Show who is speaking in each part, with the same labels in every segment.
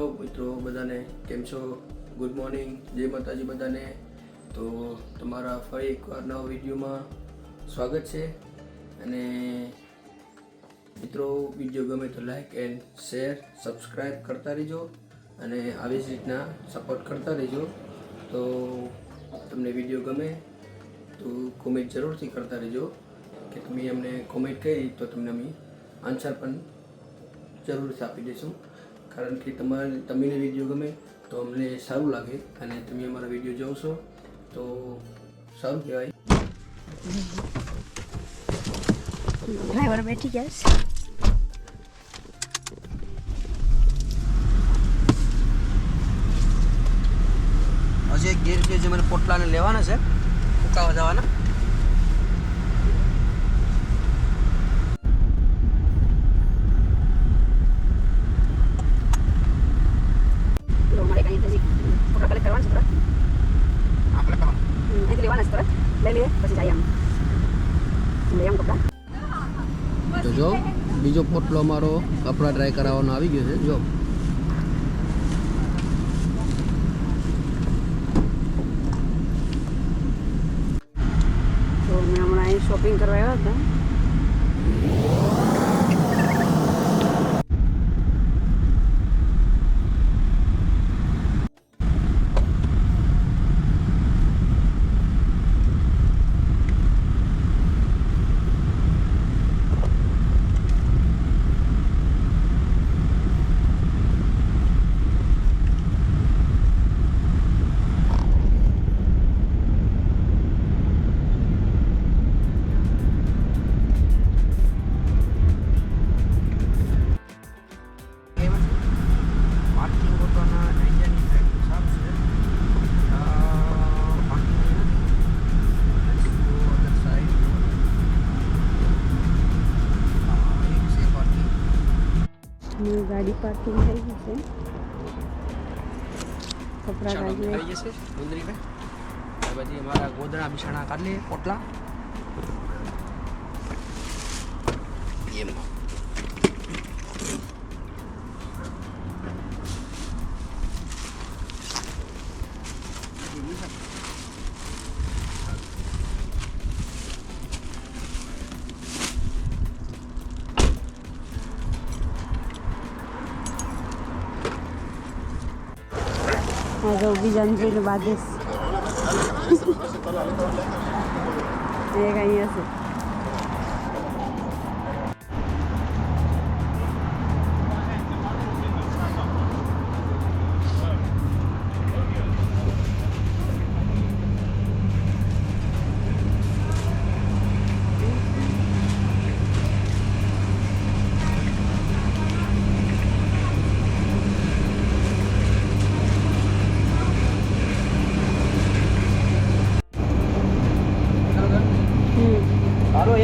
Speaker 1: Hello મિત્રો બધાને, કેમ છો? ગુડ મોર્નિંગ જય માતાજી બધાને. તો તમારા ફરી એકવાર નવા વિડીયોમાં સ્વાગત છે. અને મિત્રો, વીડિયો ગમે તો લાઈક એન્ડ શેર સબસ્ક્રાઈબ કરતા રહેજો અને આવી જ રીતના સપોર્ટ કરતા રહેજો. તો તમને વીડિયો ગમે તો કોમેન્ટ જરૂરથી કરતા રહેજો. કે તમે અમને કોમેન્ટ કરી તો તમને અમે આન્સર પણ જરૂરથી આપી દઈશું. કારણ કે તમારે તમને વીડિયો ગમે તો અમને સારું લાગે અને તમે અમારા વીડિયો જોશો તો સારું કહેવાય.
Speaker 2: ડ્રાઈવર બેઠી ગયા છે.
Speaker 1: હજી એક ગેર કે જે મને પોટલાને લેવાના છે ફૂકાવા જવાના
Speaker 2: તો મારે કઈ હજી ફોટા કલેક્ટ કરવાના છે થોડા હમ, અહીંથી લેવાના છે થોડા લઈ લઈએ પછી જઈએ આમ લઈ આમ કપડાં
Speaker 1: તો જો પોટલો અમારો કપડાં ડ્રાય કરાવવાનો આવી ગયો છે. જો.
Speaker 2: તો મેં હમણાં અહીં શોપિંગ કરવા આવ્યા હતા. ની ગાડી પાર્કિંગ થઈ ગઈ છે કપડાં
Speaker 1: કાઢી જશે સુંદરીભાઈ આ બધી અમારા ગોદડા બિછાણા કાઢ લઈએ પોટલા એમ
Speaker 2: હા જો બીજાને જોઈને બાંધે છે એક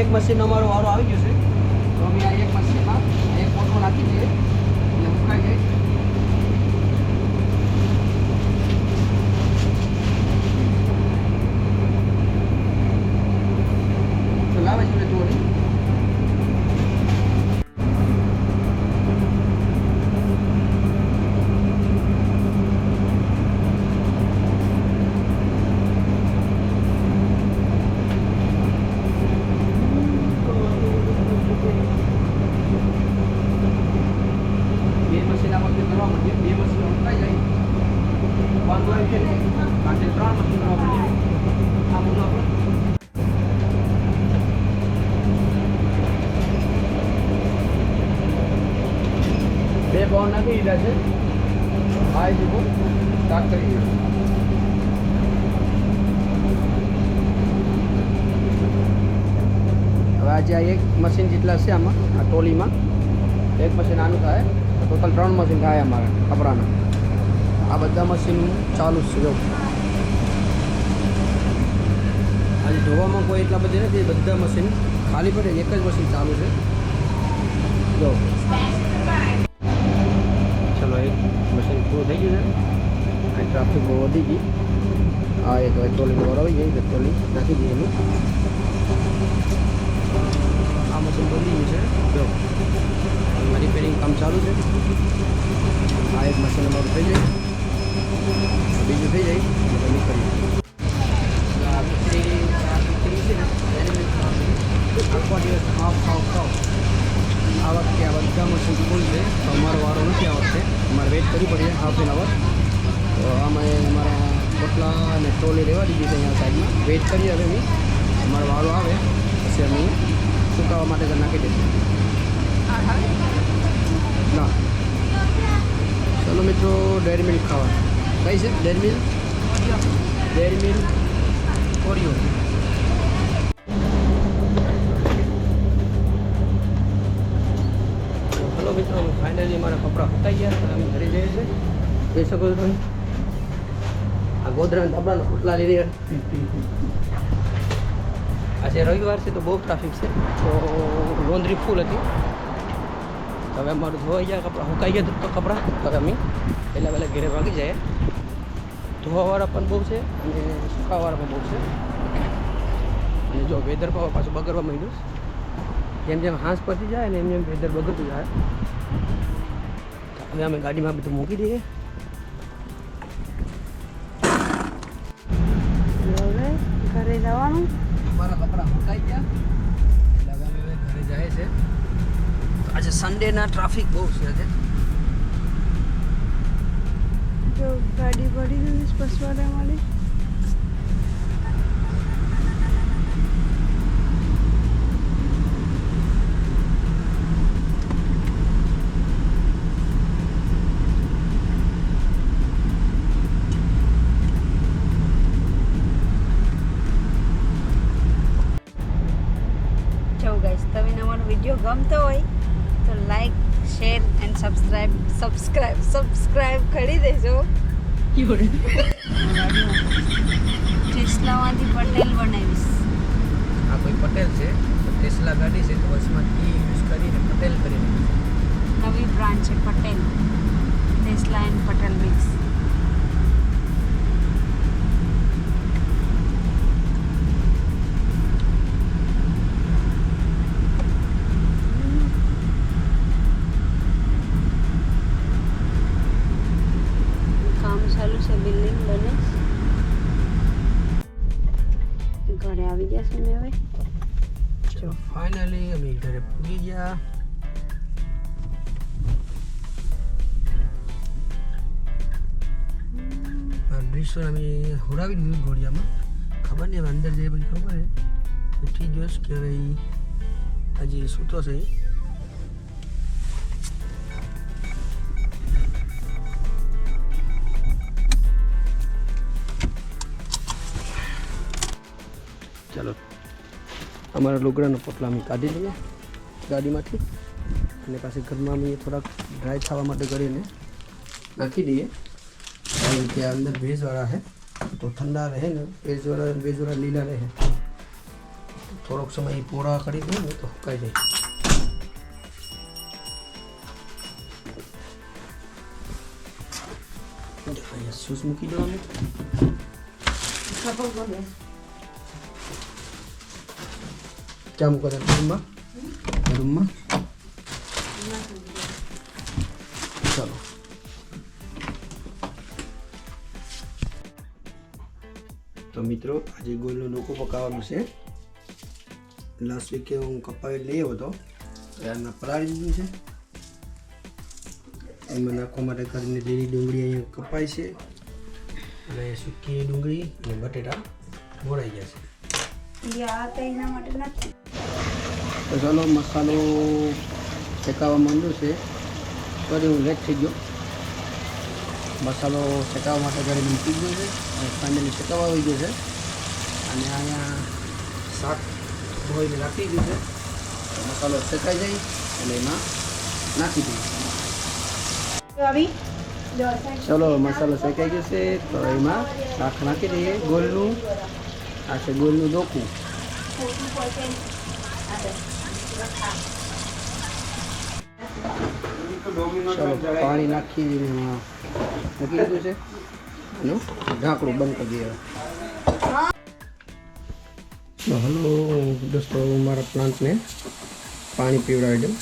Speaker 1: એક મશીન અમારો વારો આવી ગયો છે. આ જુઓ સ્ટાર્ટ કરી દીધું હવે આજે આ એક મશીન જેટલા છે આમાં, આ ટોલીમાં એક મશીન આનું થાય ટોટલ ત્રણ મશીન થાય અમારે કપડાના આ બધા મશીન ચાલુ છે, જો. આજે ધોવામાં કોઈ એટલા બધી નથી, બધા મશીન ખાલી પડે, એક જ મશીન ચાલુ છે. જો. પૂરું થઈ ગયું છે. આ ટ્રાફિક બહુ વધી ગઈ. આ એક પેટ્રોલિંગ ટ્રોલી વરાવી ગઈ પેટ્રોલિંગ નાખી દઈએ એનું. આ મશીન બદલી ગયું છે. જો રિપેરિંગ કામ ચાલુ છે. આ એક મશીન અમારું થઈ જાય. બીજું થઈ જાય. ને, એને આખો દિવસ ખાવ ખાવ ખાવ. આ વખતે આ બધા ફૂલ છે તો અમારો વારો નથી આ વખતે અમારે વેઇટ કરવી પડે હાફ એન અવર તો અમે અમારા પોટલા અને ટ્રોલી રહેવા દીધી છે અહીંયા સાઈડમાં. વેઇટ કરીએ હવે અમે. અમારો વારો આવે પછી અમે સુકાવા માટે નાખી દઈશું. ના. ચલો મિત્રો ડેરી મિલ્ક ખાવા. કઈ છે? Dairy milk dairy milk Oreo ગયા હવે અમે ઘરે જઈએ છીએ જોઈ શકો છો આ ગોધરા ધાબળાના આજે રવિવાર છે તો બહુ ટ્રાફિક છે. તો લોન્ડ્રી ફૂલ હતી. હવે અમારું ધોવાઈ ગયા કપડાં સુકાઈ ગયા તો કપડાં. તો અમે પહેલાં પહેલાં ઘેરે ભાગી જાય ધોવાવાળા પણ બહુ છે અને સુકાવાળા પણ બહુ છે. અને જો વેધર પાછું બગડવા માંડ્યું જેમ જેમ હાંસ પતી જાય ને એમ એમ વેધર બગડતું જાય. હવે અમે ગાડીમાં બધું મૂકી દઈએ.
Speaker 2: હવે ઘરે જવાનું.
Speaker 1: અમારા કપડાં મુકાઈ ગયા. એટલે હવે અમે ઘરે જાય છે. આજે સન્ડેના ટ્રાફિક બહુ છે આજે.
Speaker 2: જો ગાડી પડી ગઈ બસવાળા મળી વીડિયો ગમતો હોય તો like share and subscribe subscribe subscribe કરી દેજો. ટેસ્લામાંથી પટેલ બનાવીશ.
Speaker 1: આ કોઈ પટેલ છે? ટેસ્લા ગાડી છે તો બસમાં ઈ યુઝ કરીને પટેલ કરીને
Speaker 2: નવી બ્રાન્ડ છે Patel. Tesla and Patel mix.
Speaker 1: અમે ઘરે પૂગી ગયા ડ્રીસો અમે હોરાવી દીધું ઘોડિયામાં ખબર નહીં અંદર જઈએ પછી ખબર હે ઉઠી ગયો કે ભાઈ હજી સૂતો છે અમારા લુગડાના પોટલા અમે કાઢી લઈએ ગાડીમાંથી. અને પાછી ઘરમાં અમે થોડાક ડ્રાય થવા માટે કરીને નાખી દઈએ. કારણ કે આ અંદર ભેજવાળા છે. તો ઠંડા રહે ને, ભેજવાળા ભેજવાળા લીલા રહે. થોડોક સમય ઈ પોળા કરી દઈએ ને તો સુકાઈ જાય. અહીંયા શૂઝ મૂકી દેવાનું. ક્યાં મૂકો છો રૂમમાં રૂમમાં ચાલો તો મિત્રો આજે ગોળનો ડોકો પકાવવાનું છે લાસ્ટ વીકે હું કપાવી લઈ આવ્યો હતો ત્યારના પલાળી દીધું છે એમાં નાખવા માટે કરીને લીલી ડુંગળી અહીંયા કપાય છે અને સૂકી ડુંગળી અને બટેટા મોડાઈ ગયા છે
Speaker 2: તો
Speaker 1: ચાલો મસાલો શેકાવા માંડ્યો છે. ફરી હું લેટ થઈ ગયો. મસાલો શેકાવા માટે ઘરે મૂકી ગયો છે અને ફાઇનલી શેકાવા આવી ગયો છે. અને અહીંયા શાક ધોઈને રાખી દીધું છે. મસાલો શેકાઈ જાય અને એમાં નાખી દઈએ ચલો, મસાલો શેકાઈ ગયો છે. તો એમાં શાક નાખી દઈએ ગોળનું. આ છે ગોળનું ડોકું. પાણી નાખી મૂકી દીધું છે? એનું ઢાંકણું બંધ કરી દઈએ હલો, દોસ્તો, હું મારા પ્લાન્ટને પાણી પીવડાવી દઉં.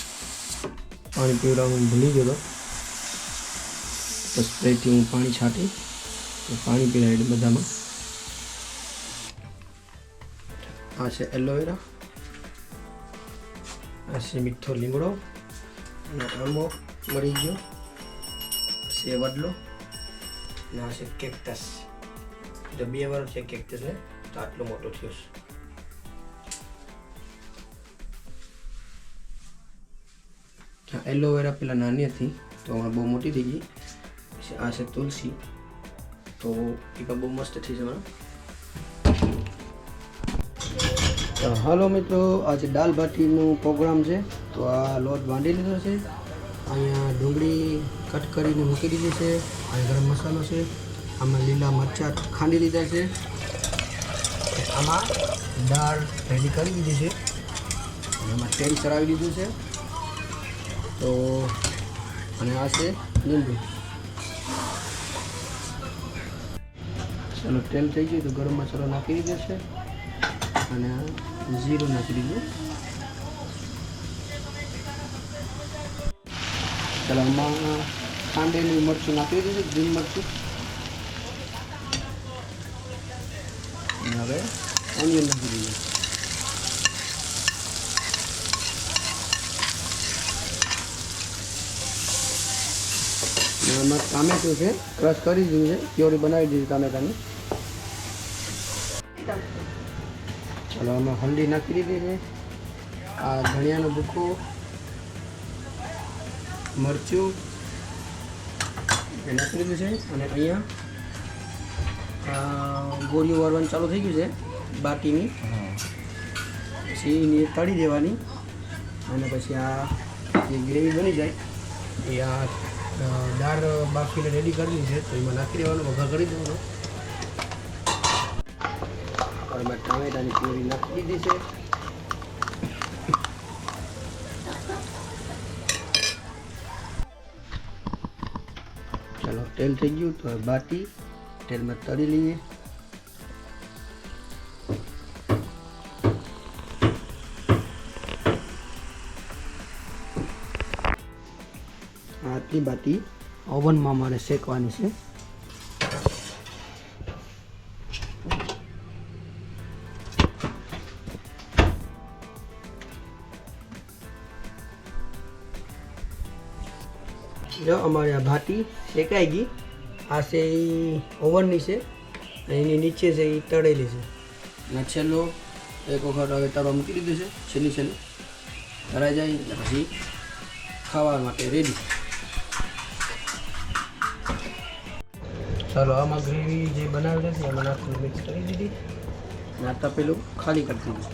Speaker 1: પાણી પીવડાવવાનું ભૂલી ગયો તો. સ્પ્રેથી હું પાણી છાંટી પાણી પીવડાવી બધામાં. આ છે એલોવેરા. આ છે મીઠો લીમડો અને આંબો મળી ગયો છે વડલો અને આ છે કેક્ટસ એટલે બે વાર છે કેક્ટસને તો આટલો મોટો થયો છે એલોવેરા પેલા નાની હતી તો હમણાં બહુ મોટી થઈ ગઈ પછી આ છે તુલસી તો એ પણ બહુ મસ્ત થઈ છે હમણાં હાલો મિત્રો, આજે દાલ ભાટીનું પ્રોગ્રામ છે. તો આ લોટ બાંધી લીધો છે. અહીંયા ડુંગળી કટ કરીને મૂકી દીધી છે. અહીંયા ગરમ મસાલો છે. આમાં લીલા મરચાં ખાંડી લીધા છે. આમાં દાળ રેડી કરી દીધી છે. એમાં તેલ ચડાવી દીધું છે. તો, અને આ છે લીંબુ. ચાલો, તેલ થઈ ગયું તો ગરમ મસાલો નાખી દીધો છે. અને જીરું નાખી દીધું ચાલો, આમાં ખાંડેલું મરચું નાખી દીધું ગ્રીન મરચું. હવે ઓનિયન નાખી દીધું અને ટામેટું છે ક્રશ કરી દીધું છે. પ્યોરી બનાવી દીધી ટામેટાની. ચાલો આમાં હલ્દી નાખી દીધી છે. આ ધનિયાનો ભૂકો, મરચું એ નાખી દીધું છે અને અહીંયા ગોળીઓ વાળવાનું ચાલુ થઈ ગયું છે બાટીની પછી એની તળી દેવાની અને પછી આ જે ગ્રેવી બની જાય એ આ દાળ બાફીને રેડી કરેલી છે, તો એમાં નાખી દેવાનું, વઘાર કરી દેવાનો. એમાં ટામેટાની પૂરી નાખી દીધી છે. ચાલો, તેલ થઈ ગયું તો બાટી તેલમાં તળી લઈએ. આટલી બાટી. ઓવનમાં મારે શેકવાની છે. જો અમારે આ ભાટી શેકાઈ ગઈ. આ છે એ ઓવનની છે અને એની નીચે છે એ તળેલી છે. અને છેલ્લો એક વખત હવે તળવા મૂકી દીધું છે. છેલ્લી છેલ્લી. તળાઈ જાય ને પછી ખાવા માટે રેડી ચાલો આમાં ગ્રેવી જે બનાવેલી હતી એમાં નાખીને મિક્સ કરી દીધી. અને આ તપેલું ખાલી કરી દીધું.